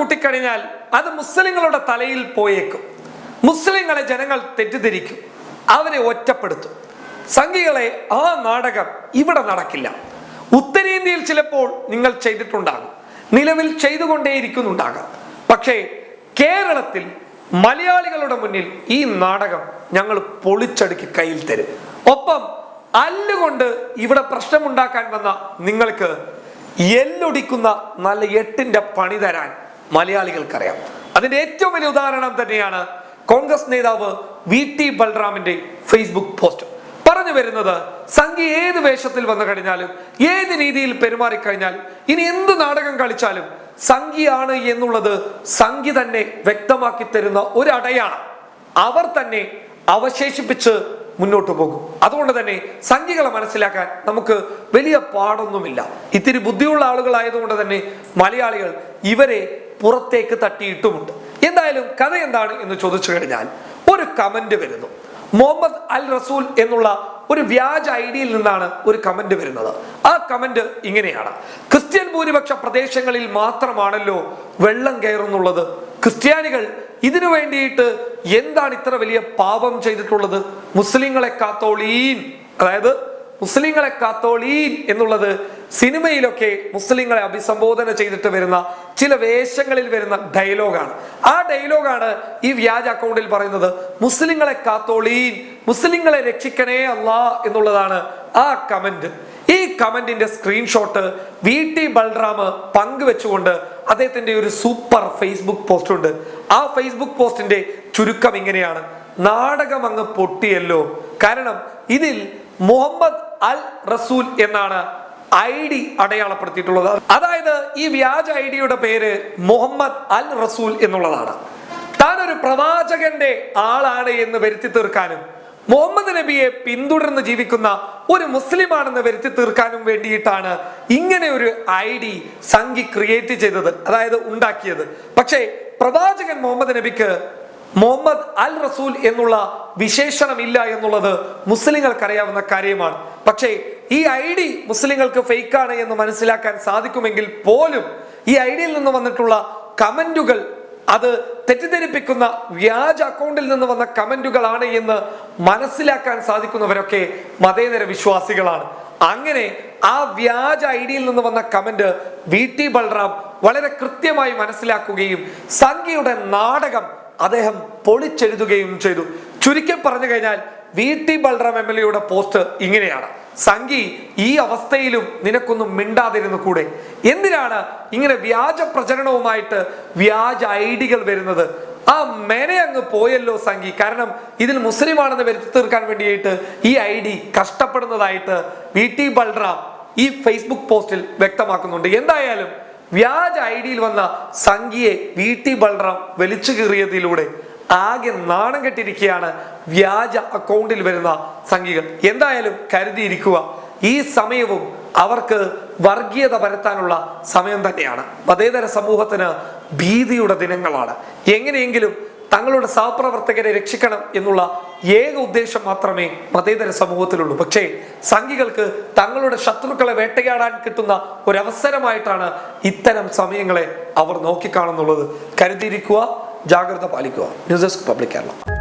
കൂട്ടിക്കഴിഞ്ഞാൽ അത് മുസ്ലിങ്ങളുടെ തലയിൽ പോയേക്കും. മുസ്ലിങ്ങളെ ജനങ്ങൾ തെറ്റിദ്ധരിക്കും. അവരെ ഒറ്റപ്പെടുത്തും. സംഘികളെ ആ നാടകം ഇവിടെ നടക്കില്ല. ഉത്തരേന്ത്യയിൽ ചിലപ്പോൾ നിങ്ങൾ ചെയ്തിട്ടുണ്ടാകും. നിലവിൽ ചെയ്തുകൊണ്ടേയിരിക്കുന്നുണ്ടാകാം. പക്ഷേ കേരളത്തിൽ മലയാളികളുടെ മുന്നിൽ ഈ നാടകം ഞങ്ങൾ പൊളിച്ചടുക്കി കയ്യിൽ തരും. ഒപ്പം അല്ലുകൊണ്ട് ഇവിടെ പ്രശ്നമുണ്ടാക്കാൻ വന്ന നിങ്ങൾക്ക് എല്ലൊടിക്കുന്ന നല്ല എട്ടിന്റെ പണി തരാൻ മലയാളികൾക്കറിയാം. അതിന്റെ ഏറ്റവും വലിയ ഉദാഹരണം തന്നെയാണ് കോൺഗ്രസ് നേതാവ് വി ടി ബൽറാമിന്റെ ഫേസ്ബുക്ക് പോസ്റ്റ് പറഞ്ഞു വരുന്നത് സംഘി ഏത് വേഷത്തിൽ വന്നു കഴിഞ്ഞാലും ഏത് രീതിയിൽ പെരുമാറിക്കഴിഞ്ഞാലും ഇനി എന്ത് നാടകം കളിച്ചാലും സംഘിയാണ് എന്നുള്ളത് സംഘി തന്നെ വ്യക്തമാക്കി തരുന്ന ഒരു അടയാണ് അവർ തന്നെ അവശേഷിപ്പിച്ച് മുന്നോട്ട് പോകും. അതുകൊണ്ട് തന്നെ സംഘികളെ മനസ്സിലാക്കാൻ നമുക്ക് വലിയ പാടൊന്നുമില്ല. ഇത്തിരി ബുദ്ധിയുള്ള ആളുകളായതുകൊണ്ട് തന്നെ മലയാളികൾ ഇവരെ പുറത്തേക്ക് തട്ടിയിട്ടുമുണ്ട്. എന്തായാലും കഥ എന്താണ് എന്ന് ചോദിച്ചു കഴിഞ്ഞാൽ ഒരു കമന്റ് വരുന്നു. മുഹമ്മദ് അൽ റസൂൽ എന്നുള്ള ഒരു വ്യാജ ഐഡിയിൽ നിന്നാണ് ഒരു കമന്റ് വരുന്നത്. ആ കമന്റ് ഇങ്ങനെയാണ്. ക്രിസ്ത്യൻ ഭൂരിപക്ഷ പ്രദേശങ്ങളിൽ മാത്രമാണല്ലോ വെള്ളം കയറുന്നുള്ളത്. ക്രിസ്ത്യാനികൾ ഇതിനു വേണ്ടിയിട്ട് എന്താണ് ഇത്ര വലിയ പാപം ചെയ്തിട്ടുള്ളത്? മുസ്ലിങ്ങളെ കാത്തോളീൻ. അതായത് മുസ്ലിങ്ങളെ കാത്തോളീൻ എന്നുള്ളത് സിനിമയിലൊക്കെ മുസ്ലിങ്ങളെ അഭിസംബോധന ചെയ്തിട്ട് വരുന്ന ചില വേഷങ്ങളിൽ വരുന്ന ഡയലോഗാണ്. ആ ഡയലോഗാണ് ഈ വ്യാജ അക്കൗണ്ടിൽ പറയുന്നത് മുസ്ലിങ്ങളെ കാത്തോളീൻ മുസ്ലിങ്ങളെ രക്ഷിക്കണേ അല്ലാ എന്നുള്ളതാണ് ആ കമന്റ്. ഈ കമന്റിന്റെ സ്ക്രീൻഷോട്ട് വി ടി ബൽറാം പങ്കുവെച്ചുകൊണ്ട് അദ്ദേഹത്തിന്റെ ഒരു സൂപ്പർ ഫേസ്ബുക്ക് പോസ്റ്റ് ഉണ്ട് ആ ഫേസ്ബുക്ക് പോസ്റ്റിന്റെ ചുരുക്കം ഇങ്ങനെയാണ് നാടകം അങ്ങ് പൊട്ടിയല്ലോ. കാരണം ഇതിൽ മുഹമ്മദ് അൽ റസൂൽ എന്നാണ് ഐ ഡി അടയാളപ്പെടുത്തിയിട്ടുള്ളത്. അതായത് ഈ വ്യാജ ഐ ഡിയുടെ പേര് മുഹമ്മദ് അൽ റസൂൽ എന്നുള്ളതാണ്. താൻ ഒരു പ്രവാചകന്റെ ആളാണ് എന്ന് വരുത്തി തീർക്കാനും മുഹമ്മദ് നബിയെ പിന്തുടർന്ന് ജീവിക്കുന്ന ഒരു മുസ്ലിമാണെന്ന് വരുത്തി തീർക്കാനും വേണ്ടിയിട്ടാണ് ഇങ്ങനെ ഒരു ഐ ഡി സംഘി ക്രിയേറ്റ് ചെയ്തത് അതായത് ഉണ്ടാക്കിയത്. പക്ഷേ പ്രവാചകൻ മുഹമ്മദ് നബിക്ക് മുഹമ്മദ് അൽ റസൂൽ എന്നുള്ള വിശേഷണമില്ല എന്നുള്ളത് മുസ്ലിങ്ങൾക്ക് അറിയാവുന്ന കാര്യമാണ്. പക്ഷേ ഈ ഐ ഡി മുസ്ലിങ്ങൾക്ക് ഫേക്കാണ് എന്ന് മനസ്സിലാക്കാൻ സാധിക്കുമെങ്കിൽ പോലും ഈ ഐ ഡിയിൽ നിന്ന് വന്നിട്ടുള്ള കമന്റുകൾ അത് തെറ്റിദ്ധരിപ്പിക്കുന്ന വ്യാജ അക്കൗണ്ടിൽ നിന്ന് വന്ന കമന്റുകളാണ് എന്ന് മനസ്സിലാക്കാൻ സാധിക്കുന്നവരൊക്കെ മതേതര വിശ്വാസികളാണ്. അങ്ങനെ ആ വ്യാജ ഐഡിയിൽ നിന്ന് വന്ന കമന്റ് വി ടി ബൽറാം വളരെ കൃത്യമായി മനസ്സിലാക്കുകയും സംഖ്യയുടെ നാടകം അദ്ദേഹം പൊളിച്ചെഴുതുകയും ചെയ്തു. ചുരുക്കി പറഞ്ഞു കഴിഞ്ഞാൽ V T Balram M L എയുടെ പോസ്റ്റ് ഇങ്ങനെയാണ്. സംഘി ഈ അവസ്ഥയിലും നിനക്കൊന്നും മിണ്ടാതിരുന്നു കൂടെ? എന്തിനാണ് ഇങ്ങനെ വ്യാജ പ്രചരണവുമായിട്ട് വ്യാജ ഐഡികൾ വരുന്നത്? ആ മെനെ അങ്ങ് പോയല്ലോ സംഘി. കാരണം ഇതിൽ മുസ്ലിമാണെന്ന് വരുത്തി തീർക്കാൻ വേണ്ടിയിട്ട് ഈ ഐ ഡി കഷ്ടപ്പെടുന്നതായിട്ട് വി ടി ബൽറാം ഈ ഫേസ്ബുക്ക് പോസ്റ്റിൽ വ്യക്തമാക്കുന്നുണ്ട്. എന്തായാലും വ്യാജ ഐ ഡിയിൽ വന്ന സംഖ്യയെ വി ടി ബൽറാം വലിച്ചു കീറിയതിലൂടെ ആകെ നാണം കെട്ടിരിക്കുകയാണ് വ്യാജ അക്കൗണ്ടിൽ വരുന്ന സംഖ്യകൾ എന്തായാലും കരുതിയിരിക്കുക ഈ സമയവും അവർക്ക് വർഗീയത പരത്താനുള്ള സമയം തന്നെയാണ്. മതേതര സമൂഹത്തിന് ഭീതിയുടെ ദിനങ്ങളാണ്. എങ്ങനെയെങ്കിലും തങ്ങളുടെ സഹപ്രവർത്തകരെ രക്ഷിക്കണം എന്നുള്ള ഏക ഉദ്ദേശം മാത്രമേ മതേതര സമൂഹത്തിലുള്ളൂ. പക്ഷേ സംഘികൾക്ക് തങ്ങളുടെ ശത്രുക്കളെ വേട്ടയാടാൻ കിട്ടുന്ന ഒരവസരമായിട്ടാണ് ഇത്തരം സമയങ്ങളെ അവർ നോക്കിക്കാണുന്നുള്ളത്. കരുതിയിരിക്കുക ജാഗ്രത പാലിക്കുക. News desk public Kerala.